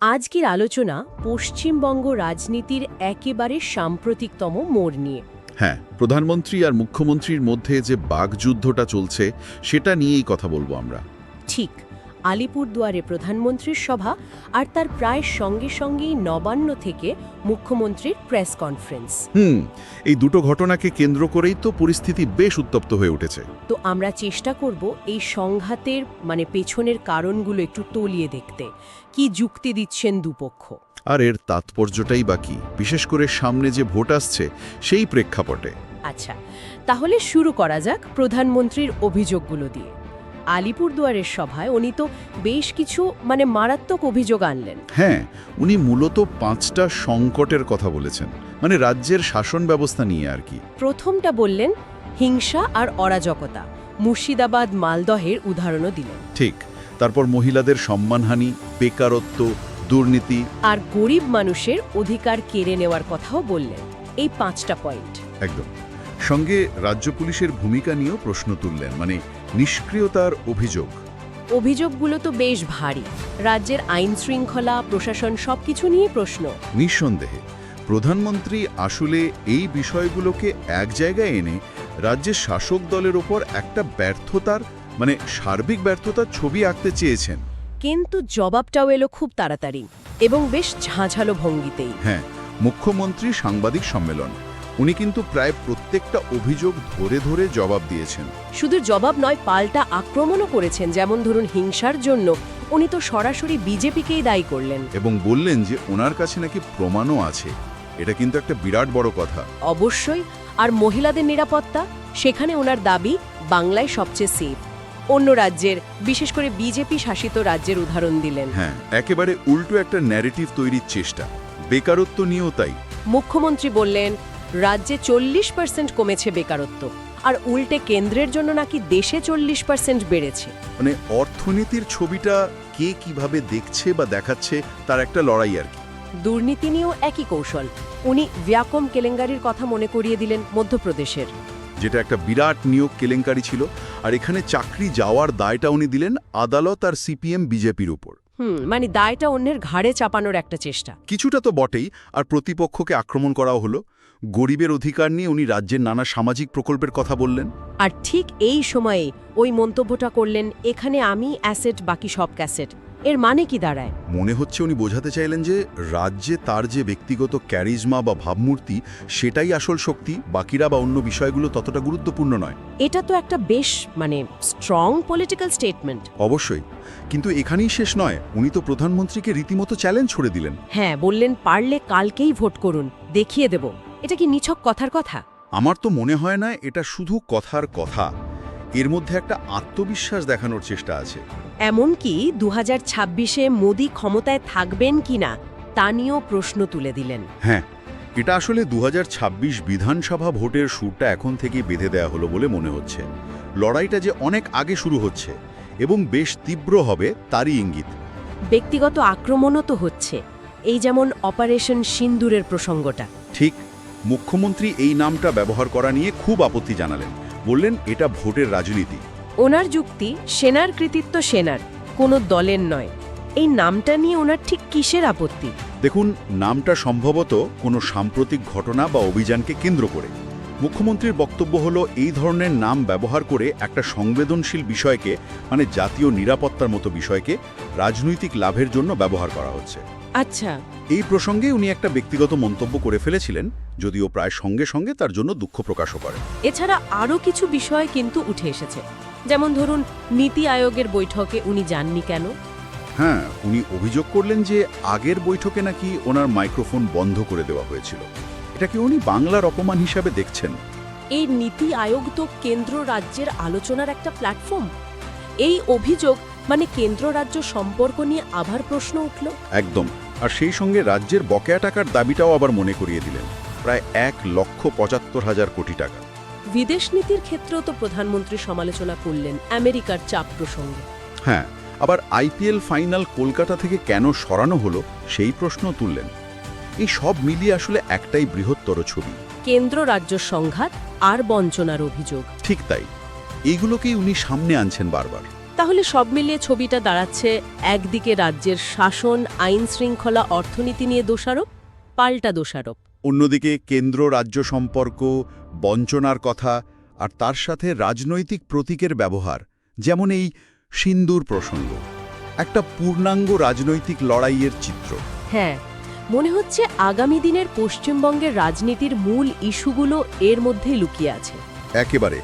আজকের আলোচনা পশ্চিমবঙ্গ রাজনীতির একেবারে সাম্প্রতিকতম মোড় নিয়ে। হ্যাঁ প্রধানমন্ত্রী আর মুখ্যমন্ত্রীর মধ্যে যে বাগযুদ্ধটা চলছে সেটা নিয়েই কথা বলব আমরা। ঠিক। আলিপুরদুয়ারে প্রধানমন্ত্রীর সভা আর তার প্রায় সঙ্গে সঙ্গেই নবান্ন থেকে মুখ্যমন্ত্রীর প্রেস কনফারেন্স। হুম এই দুটো ঘটনাকে কেন্দ্র করেই তো পরিস্থিতি বেশ উত্তপ্ত হয়ে উঠেছে। তো আমরা চেষ্টা করব এই সংঘাতের মানে পেছনের কারণগুলো একটু তলিয়ে দেখতে। কি যুক্তি দিচ্ছেন দুপক্ষ? আর এর তাৎপর্যটাই বাকি বিশেষ করে সামনে যে ভোট আসছে সেই প্রেক্ষাপটে। আচ্ছা তাহলে শুরু করা যাক প্রধানমন্ত্রীর অভিযোগগুলো দিয়ে। আলিপুরদুয়ারের সভায় উনি তো বেশ কিছু মানে মারাত্মক অভিযোগ আনলেন। হ্যাঁ উনি মূলত পাঁচটা সংকটের কথা বলেছেন মানে রাজ্যের শাসন ব্যবস্থা নিয়ে আর কি। প্রথমটা বললেন হিংসা আর অরাজকতা মুর্শিদাবাদ মালদহের উদাহরণও দিলেন। ঠিক তারপর মহিলাদের সম্মানহানি বেকারত্ব দুর্নীতি। আর গরিব মানুষের অধিকার কেড়ে নেওয়ার কথাও বললেন এই পাঁচটা পয়েন্ট। একদম। সঙ্গে রাজ্য পুলিশের ভূমিকা নিয়েও প্রশ্ন তুললেন মানে নিষ্ক্রিয়তার অভিযোগ। অভিযোগগুলো তো বেশ ভারী। রাজ্যের আইন শৃঙ্খলা প্রশাসন সবকিছু নিয়ে প্রশ্ন। নিঃসন্দেহে প্রধানমন্ত্রী আসলে এই বিষয়গুলোকে এক জায়গায় এনে রাজ্যের শাসক দলের ওপর একটা ব্যর্থতার মানে সার্বিক ব্যর্থতার ছবি আঁকতে চেয়েছেন। কিন্তু জবাবটাও এলো খুব তাড়াতাড়ি এবং বেশ ঝাঁঝালো ভঙ্গিতেই। হ্যাঁ মুখ্যমন্ত্রী সাংবাদিক সম্মেলন। উনি কিন্তু প্রায় প্রত্যেকটা অভিযোগ ধরে ধরে জবাব দিয়েছেন। শুধু জবাব নয় পাল্টা আক্রমণও করেছেন যেমন ধরুন হিংসার জন্য। উনি তো সরাসরি বিজেপিকেই দায়ী করলেন। এবং বললেন যে ওনার কাছে নাকি প্রমাণও আছে। এটা কিন্তু একটা বিরাট বড় কথা। অবশ্যই আর মহিলাদের নিরাপত্তা সেখানে ওনার দাবি বাংলায় সবচেয়ে সেফ অন্য রাজ্যের বিশেষ করে বিজেপি শাসিত রাজ্যের উদাহরণ দিলেন। হ্যাঁ একেবারে উল্টো একটা ন্যারেটিভ তৈরির চেষ্টা। বেকারত্ব নিয়েও তাই। মুখ্যমন্ত্রী বললেন রাজ্যে চল্লিশ পার্সেন্ট কমেছে বেকারত্ব। আর উল্টে কেন্দ্রের জন্য নাকি দেশে চল্লিশ পার্সেন্ট বেড়েছে। মানে অর্থনীতির ছবিটা কে কীভাবে দেখছে বা দেখাচ্ছে তার একটা লড়াই আর কি। দুর্নীতি নিয়েও একই কৌশল। উনি ব্যাকম কেলেঙ্গারির কথা মনে করিয়ে দিলেন মধ্যপ্রদেশের। যেটা একটা বিরাট নিয়োগ কেলেঙ্কারি ছিল আর এখানে চাকরি যাওয়ার দায়টা উনি দিলেন আদালত আর সিপিএম বিজেপির উপর। হুম মানে দায়টা অন্যের ঘাড়ে চাপানোর একটা চেষ্টা। কিছুটা তো বটেই আর প্রতিপক্ষকে আক্রমণ করাও হলো। গরিবের অধিকার নিয়ে উনি রাজ্যের নানা সামাজিক প্রকল্পের কথা বললেন। আর ঠিক এই সময়ে ওই মন্তব্যটা করলেন এখানে আমি অ্যাসেট বাকি সব ক্যাসেট। এর মানে কি দাঁড়ায়? মনে হচ্ছে উনি বোঝাতে চাইলেন যে রাজ্যে তার যে ব্যক্তিগত ক্যারিজমা বা ভাবমূর্তি সেটাই আসল শক্তি বাকিরা বা অন্য বিষয়গুলো ততটা গুরুত্বপূর্ণ নয়। এটা তো একটা বেশ মানে স্ট্রং পলিটিক্যাল স্টেটমেন্ট অবশ্যই। কিন্তু এখানেই শেষ নয়। উনি তো প্রধানমন্ত্রীকে রীতিমতো চ্যালেঞ্জ ছড়ে দিলেন। হ্যাঁ বললেন পারলে কালকেই ভোট করুন দেখিয়ে দেব। এটা কি নিছক কথার কথা? আমার তো মনে হয় না এটা শুধু কথার কথা। এর মধ্যে একটা আত্মবিশ্বাস দেখানোর চেষ্টা আছে। এমনকি দু হাজার ছাব্বিশে মোদী ক্ষমতায় থাকবেন কিনা তা নিয়েও প্রশ্ন তুলে দিলেন। হ্যাঁ এটা আসলে দু হাজার ছাব্বিশ বিধানসভা ভোটের সুরটা এখন থেকেই বেঁধে দেয়া হলো বলে মনে হচ্ছে। লড়াইটা যে অনেক আগে শুরু হচ্ছে এবং বেশ তীব্র হবে তারই ইঙ্গিত। ব্যক্তিগত আক্রমণও তো হচ্ছে এই যেমন অপারেশন সিন্দুরের প্রসঙ্গটা। ঠিক মুখ্যমন্ত্রী এই নামটা ব্যবহার করা নিয়ে খুব আপত্তি জানালেন। বললেন এটা ভোটের রাজনীতি। ওনার যুক্তি সেনার কৃতিত্ব সেনার কোনো দলের নয়। এই নামটা নিয়ে ওনার ঠিক কিসের আপত্তি? দেখুন নামটা সম্ভবত কোনো সাম্প্রতিক ঘটনা বা অভিযানকে কেন্দ্র করে। মুখ্যমন্ত্রীর বক্তব্য হলো এই ধরনের নাম ব্যবহার করে একটা সংবেদনশীল বিষয়কে মানে জাতীয় নিরাপত্তার মতো বিষয়কে রাজনৈতিক লাভের জন্য ব্যবহার করা হচ্ছে। আচ্ছা। এই প্রসঙ্গে উনি একটা ব্যক্তিগত মন্তব্য করে ফেলেছিলেন যদিও প্রায় সঙ্গে সঙ্গে তার জন্য দুঃখ প্রকাশও করেন এছাড়া আরও কিছু বিষয় কিন্তু উঠে এসেছে। যেমন ধরুন নীতি আয়োগের বৈঠকে উনি যাননি কেন? হ্যাঁ উনি অভিযোগ করলেন যে আগের বৈঠকে নাকি ওনার মাইক্রোফোন বন্ধ করে দেওয়া হয়েছিল। এটাকে উনি বাংলার অপমান হিসাবে দেখছেন? এই নীতি আয়োগ তো কেন্দ্র রাজ্যের আলোচনার একটা প্ল্যাটফর্ম। এই অভিযোগ মানে কেন্দ্র রাজ্য সম্পর্ক নিয়ে আবার প্রশ্ন উঠল। একদম। আর সেই সঙ্গে রাজ্যের বকেয়া টাকার দাবিটাও আবার মনে করিয়ে দিলেন। প্রায় এক লক্ষ পঁচাত্তর হাজার কোটি টাকা। বিদেশ নীতির ক্ষেত্রেও তো প্রধানমন্ত্রী সমালোচনা করলেন আমেরিকার চাপ প্রসঙ্গে। হ্যাঁ আবার আইপিএল ফাইনাল কলকাতা থেকে কেন সরানো হলো সেই প্রশ্ন তুললেন। এই সব মিলিয়ে আসলে একটাই বৃহত্তর ছবি। কেন্দ্র রাজ্য সংঘাত আর বঞ্চনার অভিযোগ। ঠিক তাই। এইগুলোকেই উনি সামনে আনছেন বারবার। তাহলে সব মিলিয়ে ছবিটা দাঁড়াচ্ছে একদিকে রাজ্যের শাসন আইন শৃঙ্খলা অর্থনীতি নিয়ে দোষারোপ পাল্টা দোষারোপ। অন্যদিকে কেন্দ্র রাজ্য সম্পর্ক বঞ্চনার কথা আর তার সাথে রাজনৈতিক প্রতীকের ব্যবহার যেমন এই সিন্দুর প্রসঙ্গ একটা পূর্ণাঙ্গ রাজনৈতিক লড়াইয়ের চিত্র। হ্যাঁ মনে হচ্ছে আগামী দিনের পশ্চিমবঙ্গের রাজনীতির মূল ইস্যুগুলো এর মধ্যেই লুকিয়ে আছে। একেবারে।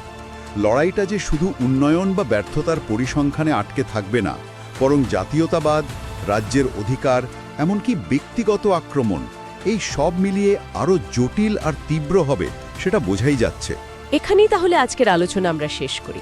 লড়াইটা যে শুধু উন্নয়ন বা ব্যর্থতার পরিসংখ্যানে আটকে থাকবে না বরং জাতীয়তাবাদ রাজ্যের অধিকার এমনকি ব্যক্তিগত আক্রমণ এই সব মিলিয়ে আরও জটিল আর তীব্র হবে সেটা বোঝাই যাচ্ছে। এখানেই তাহলে আজকের আলোচনা আমরা শেষ করি।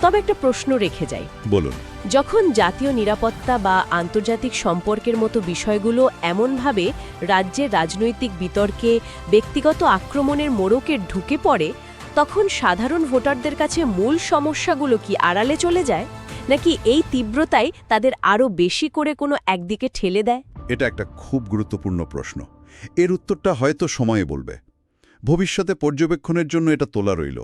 তবে একটা প্রশ্ন রেখে যাই। বলুন। যখন জাতীয় নিরাপত্তা বা আন্তর্জাতিক সম্পর্কের মতো বিষয়গুলো এমনভাবে রাজ্যের রাজনৈতিক বিতর্কে ব্যক্তিগত আক্রমণের মোড়কে ঢুকে পড়ে তখন সাধারণ ভোটারদের কাছে মূল সমস্যাগুলো কি আড়ালে চলে যায়? নাকি এই তীব্রতাই তাদের আরও বেশি করে কোনো একদিকে ঠেলে দেয়? এটা একটা খুব গুরুত্বপূর্ণ প্রশ্ন। এর উত্তরটা হয়তো সময়ে বলবে। ভবিষ্যতে পর্যবেক্ষণের জন্য এটা তোলা রইল।